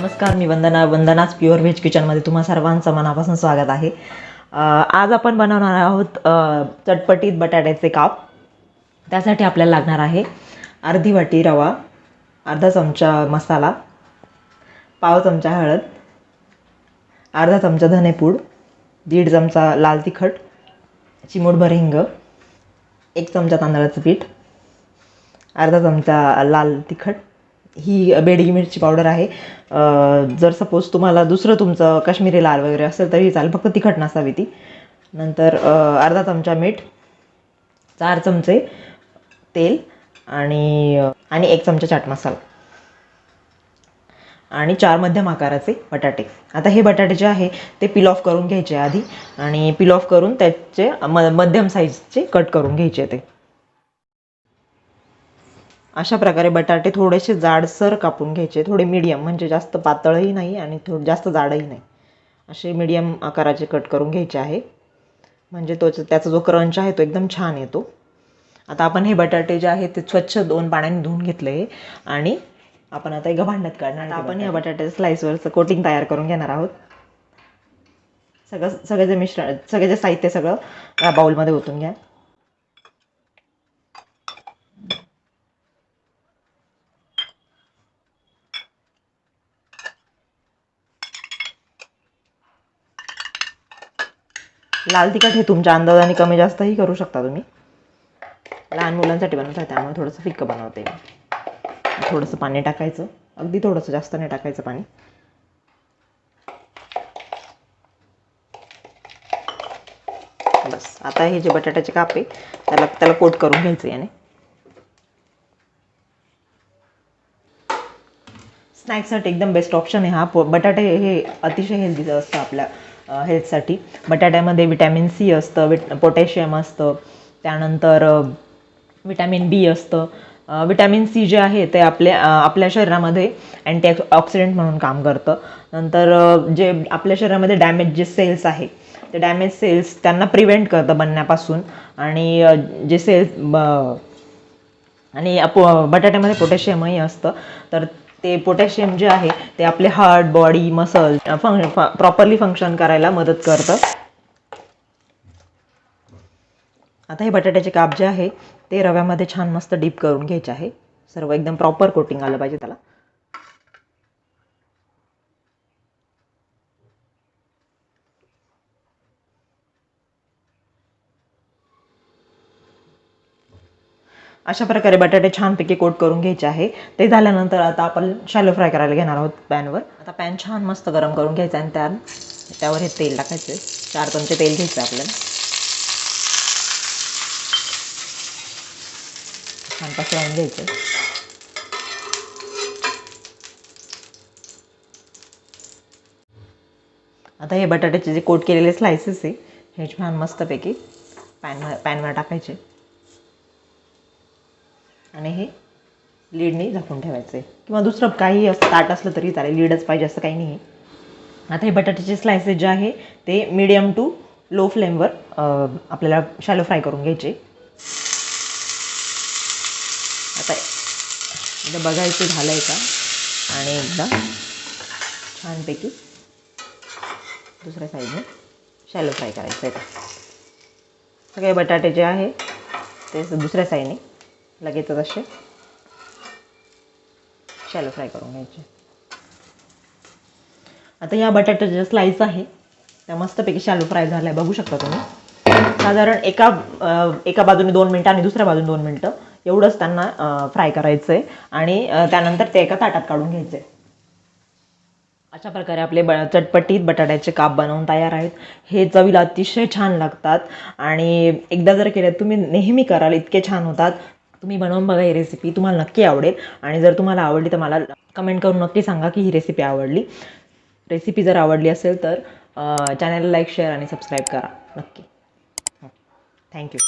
नमस्कार मी वंदना. वंदनाच pure veg किचनमध्ये तुम्हा सर्वांचं मनापासून स्वागत आहे. आज आपण बनवणार आहोत चटपटीत बटाट्याचे काप. त्यासाठी आपल्याला लागणार आहे अर्धी वाटी रवा अर्धा चमचा मसाला पाव चमचा हळद अर्धा चमचा धनेपूड दीड चमचा लाल तिखट चिमूटभर हिंग एक चमचा तांदळाचं पीठ अर्धा चमचा लाल तिखट ही बेडगी मिरची पावडर आहे. जर सपोज तुम्हाला दुसरं तुमचं काश्मीरी लाल वगैरे असेल तरी चालेल. फक्त तिखट नसावी ती. नंतर अर्धा चमचा मीठ चार चमचे तेल आणि आणि एक चमचा चाट मसाला. आणि चार मध्यम आकाराचे बटाटे. आता हे बटाटे जे आहे ते पिल ऑफ करून घ्यायचे आधी आणि पिल ऑफ करून त्याचे म मध्यम साईजचे कट करून घ्यायचे ते. अशा प्रकारे बटाटे थोडेसे जाडसर कापून घ्यायचे. थोडे मीडियम म्हणजे जास्त पातळही नाही आणि थोडं जास्त जाडही नाही. असे मीडियम आकाराचे कट करून घ्यायचे आहे. म्हणजे तोच त्याचा जो क्रंच आहे तो एकदम छान येतो. आता आपण हे बटाटे जे आहे ते स्वच्छ दोन पाण्याने धुवून घेतले आणि आपण आता एका भांड्यात काढणार आपण या बटाट्याच्या स्लाइसवरचं कोटिंग तयार करून घेणार आहोत. सगळं सगळं जे मिश्रण सगळे जे साहित्य सगळं या बाउलमध्ये ओतून घ्या. लाल तिखट हे तुमच्या अंदाजाने कमी जास्तही करू शकता तुम्ही. लहान मुलांसाठी बनवत आहे त्यामुळे थोडंसं फिक्कं बनवते मी. थोडंसं पाणी टाकायचं. अगदी थोडंसं जास्त नाही टाकायचं पाणी. बस. आता हे जे बटाट्याचे काप आहे त्याला त्याला कोट करून घ्यायचं याने. स्नॅक्ससाठी एकदम बेस्ट ऑप्शन आहे हा. बटाटे हे अतिशय हेल्दीचं असतं आपल्या हेल्थसाठी बटाट्यामध्ये विटॅमिन सी असतं विट पोटॅशियम असतं त्यानंतर विटॅमिन बी असतं. विटॅमिन सी जे आहे ते आपल्या आपल्या शरीरामध्ये अँटी ऑक्सिडेंट म्हणून काम करतं. नंतर जे आपल्या शरीरामध्ये डॅमेज जे सेल्स आहे ते डॅमेज सेल्स त्यांना प्रिव्हेंट करतं बनण्यापासून. आणि जे सेल्स ब आणि पो बटाट्यामध्ये पोटॅशियमही असतं. तर ते पोटॅशियम जे आहे ते आपले हार्ट बॉडी मसल फंक प्रॉपरली फंक्शन करायला मदत करतं. आता हे बटाट्याचे काप जे आहे ते रव्यामध्ये छान मस्त डीप करून घ्यायचे आहे. सर्व एकदम प्रॉपर कोटिंग आलं पाहिजे त्याला. अशा प्रकारे बटाटे छानपैकी कोट करून घ्यायचे आहे. ते झाल्यानंतर आता आपण शॅलो फ्राय करायला घेणार आहोत पॅनवर. आता पॅन छान मस्त गरम करून घ्यायचा आणि त्या त्यावर हे तेल टाकायचं चार चमचे तेल घ्यायचं आपल्याला. छान पसरवून घ्यायचं आता हे बटाट्याचे जे कोट केलेले स्लायसेस आहे हे छान मस्तपैकी पॅनवर पॅनवर टाकायचे. आणि हे लीडने झाकून ठेवायचं. आहे किंवा दुसरं काही असं ताट असलं तरी चालेल लीडच पाहिजे असं काही नाही. आता हे बटाट्याचे स्लायसेस जे आहे ते मिडियम टू लो फ्लेमवर आपल्याला शॅलो फ्राय करून घ्यायचे. आता एकदा बघायचं झालं आहे का? आणि एकदा छानपैकी दुसऱ्या साईडने शॅलो फ्राय करायचं आहे का सगळे बटाटे जे आहे ते दुसऱ्या साईडने लगेचच असे शॅलो फ्राय करून घ्यायचे आता या बटाट्याच्या ज्या स्लाईस आहे त्या मस्तपैकी शॅलो फ्राय झाल्या बघू शकता तुम्ही साधारण एका एका बाजूने दोन मिनटं आणि दुसऱ्या बाजूने दोन मिनटं एवढंच त्यांना फ्राय करायचं आहे आणि त्यानंतर ते एका ताटात काढून घ्यायचे. आहे अशा प्रकारे आपले ब चटपटीत बटाट्याचे काप बनवून तयार आहेत. हे चवीला अतिशय छान लागतात. आणि एकदा जर केलं तुम्ही नेहमी कराल इतके छान होतात. तुम्ही बनवून बघा ही रेसिपी तुम्हाला नक्की आवडेल. आणि जर तुम्हाला आवडली तर मला कमेंट करून नक्की सांगा की ही रेसिपी आवडली. रेसिपी जर आवडली असेल तर चॅनलला लाईक शेअर आणि सबस्क्राईब करा. नक्की. थँक्यू